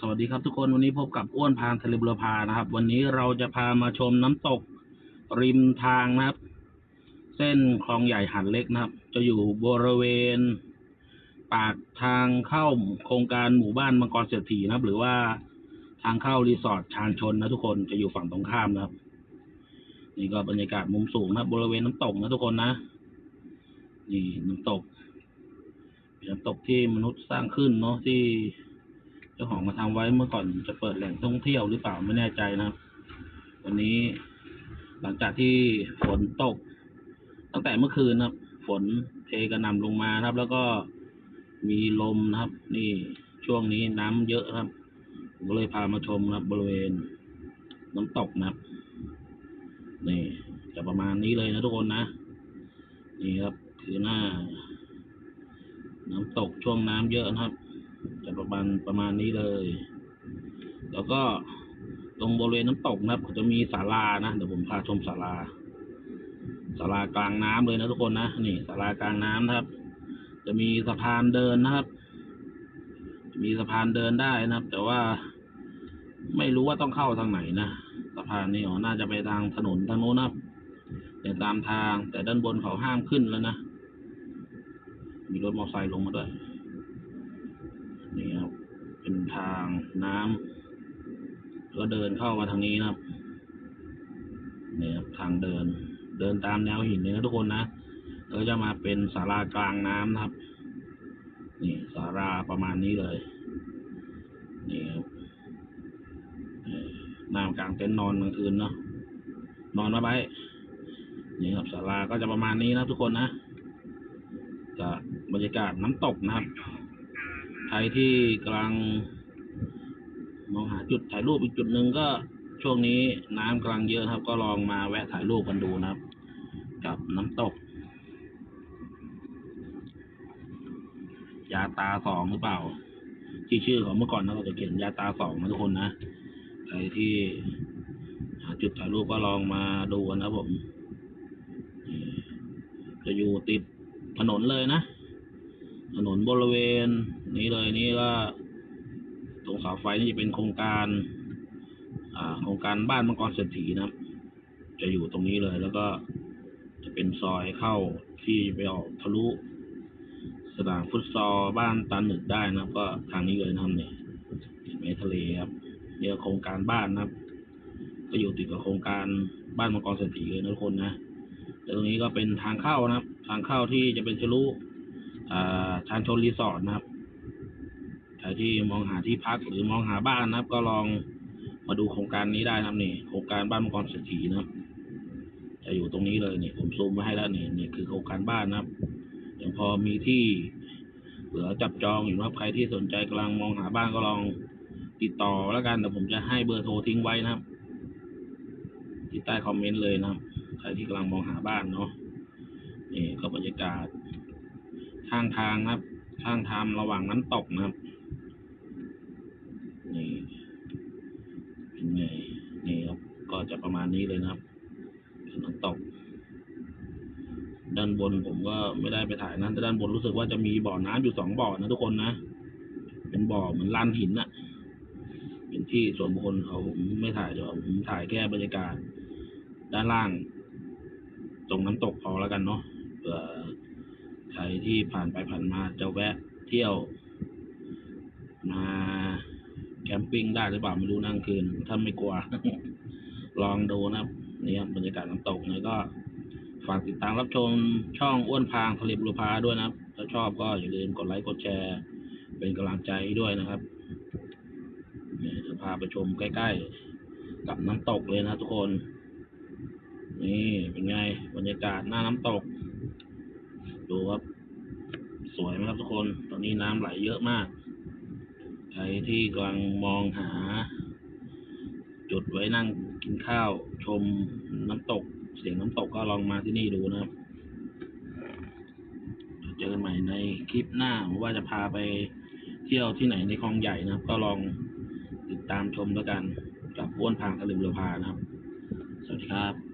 สวัสดีครับทุกคนวันนี้พบกับอ้วนพานทะเลบุรพานะครับ วันนี้เราจะพามาชมน้ำตกริมทางนะครับ เส้นคลองใหญ่หันเล็กนะครับ จะอยู่บริเวณ ปากทางเข้าโครงการหมู่บ้านมังกรเศรษฐีนะครับ หรือว่าทางเข้ารีสอร์ทชานชนนะทุกคนจะอยู่ฝั่งตรงข้ามนะครับ นี่ก็บรรยากาศมุมสูงนะครับ บริเวณน้ำตกนะทุกคนนะนี่น้ำตกเป็นน้ำตกที่มนุษย์สร้างขึ้นเนาะที่ จ้าของมาทำไว้เมื่อก่อนจะเปิดแหล่งท่องเที่ยวหรือเปล่าไม่แน่ใจนะครับ วันนี้หลังจากที่ฝนตก ตั้งแต่เมื่อคืนนะครับ ฝนเทกระหน่ำลงมาครับ แล้วก็มีลมนะครับ นี่ช่วงนี้น้ำเยอะครับผมก็เลยพามาชมครับ บริเวณน้ำตกนะครับ นี่จะประมาณนี้เลยนะทุกคนนะ นี่ครับ คือหน้า น้ำตกช่วงน้ำเยอะนะครับ ประมาณประมาณนี้เลย แล้วก็ตรงบริเวณน้ำตกนะครับจะมีศาลานะเดี๋ยวผมพาชมศาลาศาลากลางน้ำเลยนะทุกคนนะนี่ศาลากลางน้ำนะครับ จะมีสะพานเดินนะครับ มีสะพานเดินได้นะครับ แต่ว่าไม่รู้ว่าต้องเข้าทางไหนนะสะพานนี้อ๋อน่าจะไปทางถนนทางโน้นนะครับแต่ตามทางแต่ด้านบนเขาห้ามขึ้นแล้วนะมีรถมอเตอร์ไซค์ลงมาด้วย เป็นทางน้ำก็เดินเข้ามาทางนี้นะครับนี่ครับทางเดิน เดินตามแนวหินเลยนะทุกคนนะแล้วจะมาเป็นศาลากลางน้ำนะครับ นี่ศาลาประมาณนี้เลย นี่ครับน้ำกลางเต็นท์นอนกลางคืนเนาะนอนมาไปนี่ครับศาลาก็จะประมาณนี้นะทุกคนนะจะบรรยากาศน้ำตกนะครับ ใครที่กำลัง มองหาจุดถ่ายรูปอีกจุดหนึ่งก็ช่วงนี้น้ำกำลังเยอะครับ ก็ลองมาแวะถ่ายรูปกันดูนะครับ กับน้ำตก ยาตาสองหรือเปล่า ที่ชื่อของเมื่อก่อนนะเราจะเขียนยาตาสองนะทุกคนนะใครที่หาจุดถ่ายรูปก็ลองมาดูกันนะผม จะอยู่ติดถนนเลยนะ ถนนบริเวณ นี้เลยนี่ก็ตรงเสาไฟนี่จะเป็นโครงการอ่าโครงการบ้านมังกรเศรษฐีนะครับ จะอยู่ตรงนี้เลยแล้วก็จะเป็นซอยเข้าที่ไปออกทะลุ สนามฟุตซอลบ้านตาหนึกได้นะก็ทางนี้เลยนะครับเนี่ยเห็นไหมทะเลครับเนี่ยโครงการบ้านนะครับ ก็อยู่ติดกับโครงการบ้านมังกรเศรษฐีเลยนะทุกคนนะแล้วตรงนี้ก็เป็นทางเข้านะครับ ทางเข้าที่จะเป็นทะลุ อ่าชานชนรีสอร์ทนะครับใครที่มองหาที่พักหรือมองหาบ้านนะครับ ก็ลองมาดูโครงการนี้ได้นะครับนี่โครงการบ้านมังกรเศรษฐีนะครับ จะอยู่ตรงนี้เลยนี่ผมซูมมาให้แล้วนี่นี่คือโครงการบ้านนะครับยังพอมีที่เหลือจับจองอยู่นะครับใครที่สนใจกำลังมองหาบ้านก็ลองติดต่อแล้วกันเดี๋ยวผมจะให้เบอร์โทรทิ้งไว้นะครับ ที่ใต้คอมเมนต์เลยนะครับ ใครที่กำลังมองหาบ้านเนาะนี่ก็บรรยากาศ ข้างทางนะครับ ข้างทางระหว่างน้ำตกนะครับ นี่นไงนี่ครับ ก็จะประมาณนี้เลยนะครับน้ำตก ด้านบนผมก็ไม่ได้ไปถ่ายนะแต่ด้านบนรู้สึกว่าจะมีบ่อน้ำอยู่สองบ่อนะทุกคนนะ เป็นบ่อเหมือนลานหินน่ะ เป็นที่ส่วนบุคคลเขาผมไม่ถ่ายเดี๋ยวผมถ่ายแค่บรรยากาศ ด้านล่าง ตรงน้ำตกพอแล้วกันเนาะเผื่อ ใครที่ผ่านไปผ่านมาจะแวะเที่ยว มาแคมปิ้งได้หรือเปล่าไม่รู้นั่งคืนถ้าไม่กลัว ลองดูนะครับนี่ครับบรรยากาศน้ำตกเนี่ยก็ ฝากติดตามรับชมช่องอ้วนพางทะเลบุรพาด้วยนะครับ ถ้าชอบก็อย่าลืมกดไลค์กดแชร์ เป็นกำลังใจด้วยนะครับเนี่ยจะพาไปชมใกล้ๆ กับน้ำตกเลยนะทุกคน นี่เป็นไงบรรยากาศหน้าน้ำตก ดูครับสวยไหมครับทุกคน ตอนนี้น้ำไหลเยอะมาก ใครที่กำลังมองหา จุดไว้นั่งกินข้าวชมน้ำตก เสียงน้ำตกก็ลองมาที่นี่ดูนะครับเจอกันใหม่ในคลิปหน้าว่าจะพาไปเที่ยวที่ไหนในคลองใหญ่นะครับ ก็ลองติดตามชมแล้วกัน กับอ้วนพางทะเลบุรพานะครับ สวัสดีครับ